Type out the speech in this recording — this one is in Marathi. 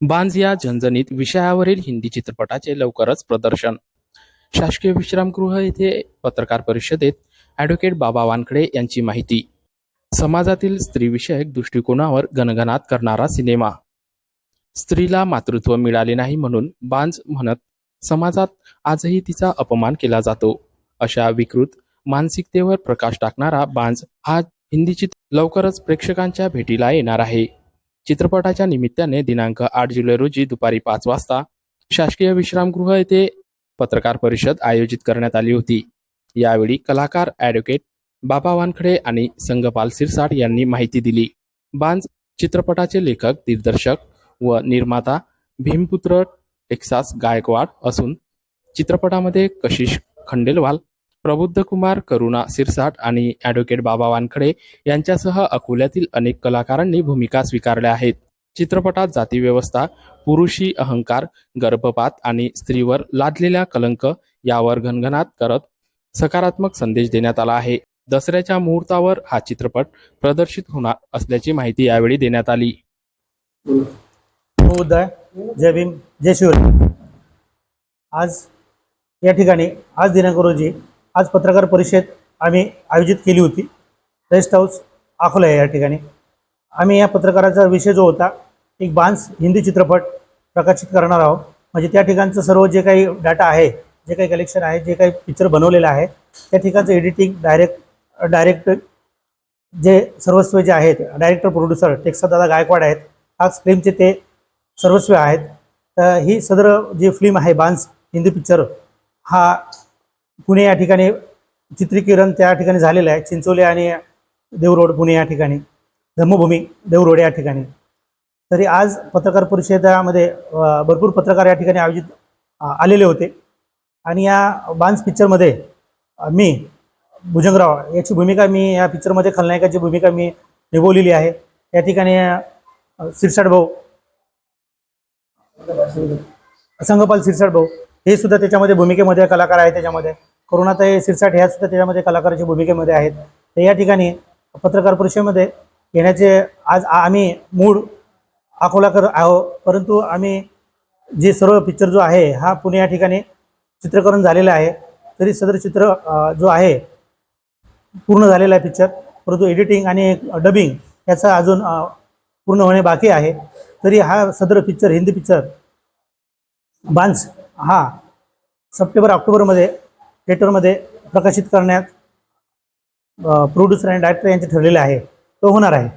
बांज या झणझणीत विषयावरील हिंदी चित्रपटाचे लवकरच प्रदर्शन. शासकीय विश्रामगृह येथे पत्रकार परिषदेत ॲडव्होकेट बाबा वानखडे यांची माहिती. समाजातील स्त्रीविषयक दृष्टिकोनावर गणगणात करणारा सिनेमा. स्त्रीला मातृत्व मिळाले नाही म्हणून बांज म्हणत समाजात आजही तिचा अपमान केला जातो. अशा विकृत मानसिकतेवर प्रकाश टाकणारा बांज हा हिंदी चित्र लवकरच प्रेक्षकांच्या भेटीला येणार आहे. चित्रपटाच्या निमित्ताने दिनांक आठ जुलै रोजी दुपारी पाच वाजता शासकीय विश्रामगृह येथे पत्रकार परिषद आयोजित करण्यात आली होती. यावेळी कलाकार ॲडव्होकेट बाबा वानखडे आणि संगपाल सिरसाट यांनी माहिती दिली. बांज चित्रपटाचे लेखक दिग्दर्शक व निर्माता भीमपुत्र टेक्सास गायकवाड असून चित्रपटामध्ये कशिश खंडेलवाल प्रबुद्ध कुमार करुणा सिरसाट आणि ॲडव्होकेट बाबा वानखडे यांच्यासह अकोल्यातील अनेक कलाकारांनी भूमिका स्वीकारल्या आहेत. चित्रपटात जातीव्यवस्था पुरुषी अहंकार गर्भपात आणि स्त्रीवर लादलेल्या कलंक यावर घनघनात करत सकारात्मक संदेश देण्यात आला आहे. दसऱ्याच्या मुहूर्तावर हा चित्रपट प्रदर्शित होणार असल्याची माहिती यावेळी देण्यात आली. हो, उदय. जय भीम. जय शिवराय. आज या ठिकाणी आज दिनांक रोजी आज पत्रकार परिषद आम्ही आयोजित केली होती. रेस्ट हाऊस अकोला या ठिकाणी. आम्ही या पत्रकाराचा विषय जो होता एक बांस हिंदी चित्रपट प्रकाशित करणार आहोत. म्हणजे त्या ठिकाणचं सर्व जे काही डाटा आहे जे काही कलेक्शन आहे जे काही पिक्चर बनवलेलं आहे त्या ठिकाणचं एडिटिंग डायरेक्ट डायरेक्ट जे सर्वस्व जे आहेत डायरेक्टर प्रोड्युसर टेक्सा दादा गायकवाड आहेत आज फिल्मचे ते सर्वस्व आहेत. तर ही सदर जी फिल्म आहे बांस हिंदी पिक्चर हा पुणे या ठिकाणी चित्रीकरण त्या ठिकाणी झालेलं आहे. चिंचोली आणि देवरोड पुणे या ठिकाणी. धर्मभूमी देवरोड या ठिकाणी. तरी आज पत्रकार परिषदामध्ये भरपूर पत्रकार या ठिकाणी आयोजित आलेले होते. आणि या बान्स पिक्चरमध्ये मी भुजंगराव याची भूमिका मी या पिक्चरमध्ये खलनायकाची भूमिका मी निभवलेली आहे. या ठिकाणी सिरसाट भाऊ संगपाल सिरसाट भाऊ हे सुद्धा त्याच्यामध्ये भूमिकेमध्ये कलाकार आहेत त्याच्यामध्ये. करुणाताई सिरसाट ह्या सुद्धा त्याच्यामध्ये कलाकाराच्या भूमिकेमध्ये आहेत. तर या ठिकाणी पत्रकार परिषदेमध्ये येण्याचे आज आम्ही मूळ अकोलाकर आहो परंतु आम्ही जे सर्व पिक्चर जो आहे हा पुणे या ठिकाणी चित्रीकरण झालेलं आहे. तरी सदर चित्र जो आहे पूर्ण झालेला आहे पिक्चर परंतु एडिटिंग आणि डबिंग याचा अजून पूर्ण होणे बाकी आहे. तरी हा सदर पिक्चर हिंदी पिक्चर बांस हा सप्टेंबर ऑक्टोबरमध्ये थिएटरमध्ये प्रकाशित करण्यात प्रोड्युसर आणि डायरेक्टर यांचे ठरलेले आहे. तो होणार आहे.